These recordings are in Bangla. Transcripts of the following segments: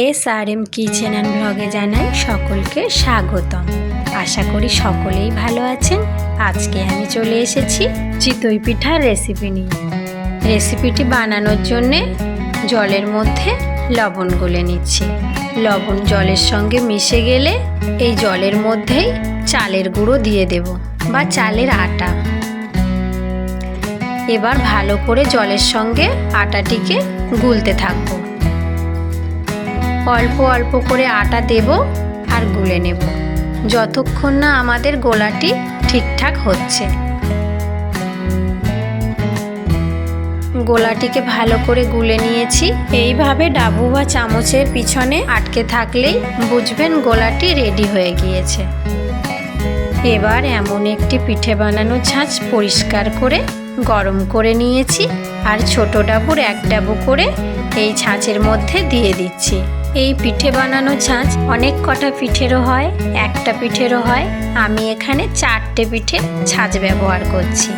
S R M kitchen and ব্লগে জানাই সকলকে স্বাগতম। আশা করি সকলেই ভালো আছেন। আজকে আমি চলে এসেছি চিতই পিঠার রেসিপি নিয়ে। রেসিপিটি বানানোর জন্যে জলের মধ্যে লবণ গুলে নিচ্ছি। লবণ জলের সঙ্গে মিশে গেলে এই জলের মধ্যেই চালের গুঁড়ো দিয়ে দেব বা চালের আটা। এবার ভালো করে জলের সঙ্গে আটাটিকে গুলতে থাকব। অল্প অল্প করে আটা দেব আর গুলে নেব। যতক্ষণ না আমাদের গোলাটি ঠিকঠাক হচ্ছে। গোলাটিকে ভালো করে গুলে নিয়েছি। এইভাবে ডাবু বা চামচের পিছনে আটকে থাকলেই বুঝবেন গোলাটি রেডি হয়ে গিয়েছে। এবার এমন একটি পিঠে বানানো ছাঁচ পরিষ্কার করে গরম করে নিয়েছি আর ছোট ডাবুর এক ডাবু করে এই ছাঁচের মধ্যে দিয়ে দিচ্ছি। এই পিঠে বানানো ছাঁচ অনেক কটা পিঠেরও হয়, একটা পিঠেরও হয়। আমি এখানে চারটে পিঠের ছাঁচ ব্যবহার করছি।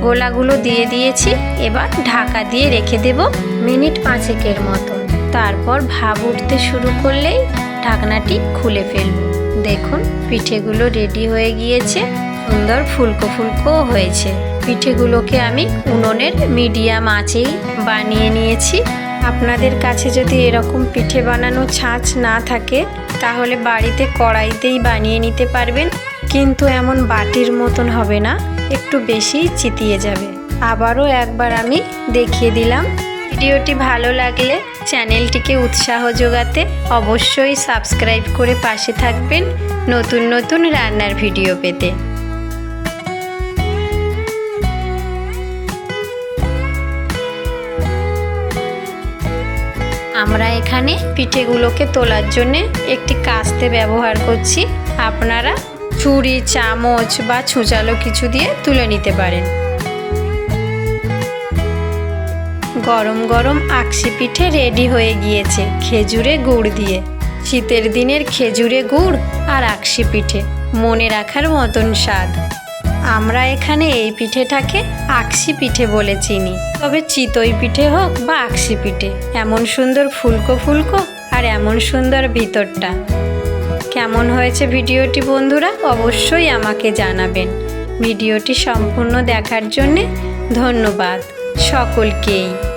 গোলাগুলো দিয়ে দিয়েছি, এবার ঢাকা দিয়ে রেখে দেব মিনিট পাঁচেকের মতো। তারপর ভাব উঠতে শুরু করলেই ঢাকনাটি খুলে ফেলব। দেখুন, পিঠেগুলো রেডি হয়ে গিয়েছে, সুন্দর ফুলকো ফুলকো হয়েছে। পিঠেগুলোকে আমি উনুনের মিডিয়াম আঁচেই বানিয়ে নিয়েছি। আপনাদের কাছে যদি এরকম পিঠে বানানো ছাঁচ না থাকে, তাহলে বাড়িতে কড়াইতেই বানিয়ে নিতে পারবেন, কিন্তু এমন বাটির মতন হবে না, একটু বেশি চিতিয়ে যাবে। আবারও একবার আমি দেখিয়ে দিলাম। ভিডিওটি ভালো লাগলে চ্যানেলটিকে উৎসাহ যোগাতে অবশ্যই সাবস্ক্রাইব করে পাশে থাকবেন নতুন নতুন রান্নার ভিডিও পেতে। আমরা এখানে পিঠেগুলোকে তোলার জন্য একটি কাস্তে ব্যবহার করছি। আপনারা ছুরি, চামচ বা ছুঁচালো কিছু দিয়ে তুলে নিতে পারেন। গরম গরম আকসি পিঠে রেডি হয়ে গিয়েছে খেজুরে গুড় দিয়ে। শীতের দিনের খেজুরে গুড় আর আকসি পিঠে, মনে রাখার মতন স্বাদ। আমরা এখানে এই পিঠেটাকে আকসি পিঠে বলে চিনি। তবে চিতই পিঠে হোক বা আকসি পিঠে, এমন সুন্দর ফুলকো ফুলকো আর এমন সুন্দর ভিতরটা। কেমন হয়েছে ভিডিওটি বন্ধুরা অবশ্যই আমাকে জানাবেন। ভিডিওটি সম্পূর্ণ দেখার জন্যে ধন্যবাদ। সকলকেই।